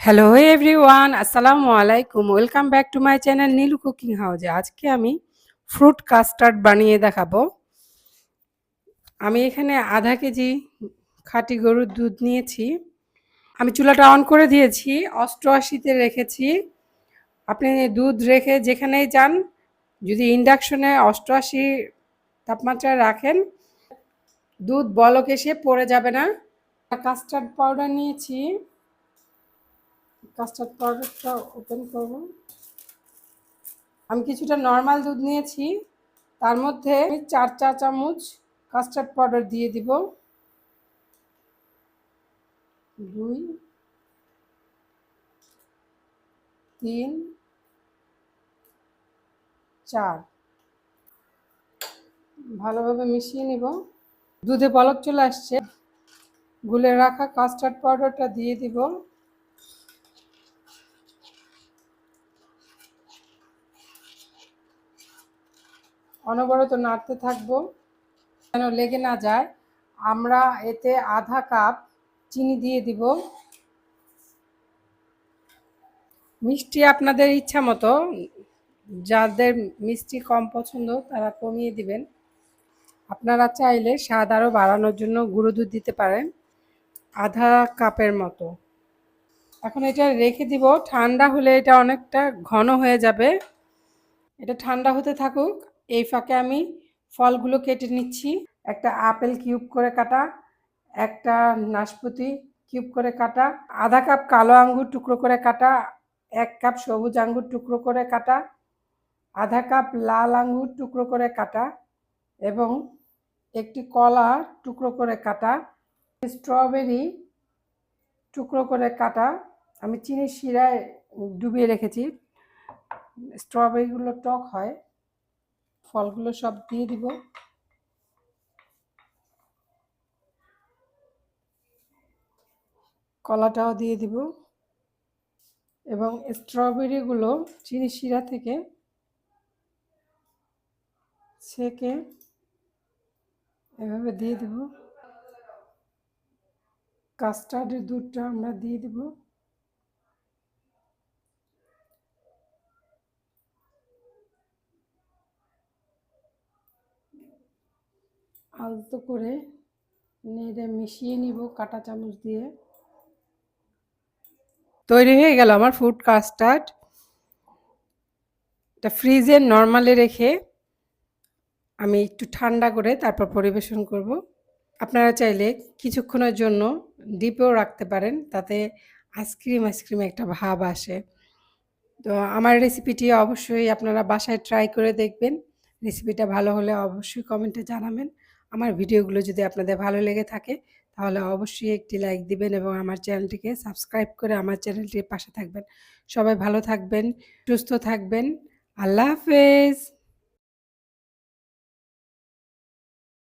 Hello everyone আসসালামু আলাইকুম welcome back to my channel Nilu cooking হাউজে আজকে আমি ফ্রুট কাস্টার্ড বানিয়ে দেখাবো। আমি এখানে আধা কেজি খাঁটি গরুর দুধ নিয়েছি। আমি চুলাটা অন করে দিয়েছি, অষ্টআশিতে রেখেছি। আপনি দুধ রেখে যেখানেই যান, যদি ইন্ডাকশনে অষ্টআশি তাপমাত্রায় রাখেন, দুধ বলক এসে পড়ে যাবে না। কাস্টার্ড পাউডার নিয়েছি। কাস্টার্ড পাউডারটা ওপেন করব। আমি কিছুটা নর্মাল দুধ নিয়েছি, তার মধ্যে আমি চার চা চামচ কাস্টার্ড পাউডার দিয়ে দিব। দুই, তিন, চার। ভালোভাবে মিশিয়ে নিব। দুধে বলক চলে আসছে। গুলে রাখা কাস্টার্ড পাউডারটা দিয়ে দিব। অনবরত নাড়তে থাকব। যেন লেগে না যায়, আমরা এতে আধা কাপ চিনি দিয়ে দিব। মিষ্টি আপনাদের ইচ্ছা মতো, যাদের মিষ্টি কম পছন্দ তারা কমিয়ে দিবেন। আপনারা চাইলে স্বাদ আরও বাড়ানোর জন্য গুঁড়ো দুধ দিতে পারেন, আধা কাপের মতো। এখন এটা রেখে দিব। ঠান্ডা হলে এটা অনেকটা ঘন হয়ে যাবে। এটা ঠান্ডা হতে থাকুক। এই ফাঁকে আমি ফলগুলো কেটে নিচ্ছি। একটা আপেল কিউব করে কাটা, একটা নাশপাতি কিউব করে কাটা, আধা কাপ কালো আঙ্গুর টুকরো করে কাটা, এক কাপ সবুজ আঙ্গুর টুকরো করে কাটা, আধা কাপ লাল আঙ্গুর টুকরো করে কাটা এবং একটি কলা টুকরো করে কাটা, স্ট্রবেরি টুকরো করে কাটা, আমি চিনি শিরায় ডুবিয়ে রেখেছি। স্ট্রবেরিগুলো টক হয়। ফলগুলো সব দিয়ে দিব। কলাটাও দিয়ে দিব এবং স্ট্রবেরিগুলো চিনি শিরা থেকে ছেঁকে এভাবে দিয়ে দেব। কাস্টার্ডের দুধটা আমরা দিয়ে দেব। আলতো করে নেড়ে মিশিয়ে নিব কাটা চামচ দিয়ে। তৈরি হয়ে গেল আমার ফুড কাস্টার্ড। এটা ফ্রিজে নর্মালে রেখে আমি একটু ঠান্ডা করে তারপর পরিবেশন করব। আপনারা চাইলে কিছুক্ষণের জন্য ডিপেও রাখতে পারেন, তাতে আইসক্রিম আইসক্রিম একটা ভাব আসে। তো আমার রেসিপিটি অবশ্যই আপনারা বাসায় ট্রাই করে দেখবেন। রেসিপিটা ভালো হলে অবশ্যই কমেন্টে জানাবেন। আমার ভিডিওগুলো যদি আপনাদের ভালো লেগে থাকে, তাহলে অবশ্যই একটি লাইক দিবেন এবং আমার চ্যানেলটিকে সাবস্ক্রাইব করে আমার চ্যানেলটির পাশে থাকবেন। সবাই ভালো থাকবেন, সুস্থ থাকবেন। আল্লাহ হাফেজ।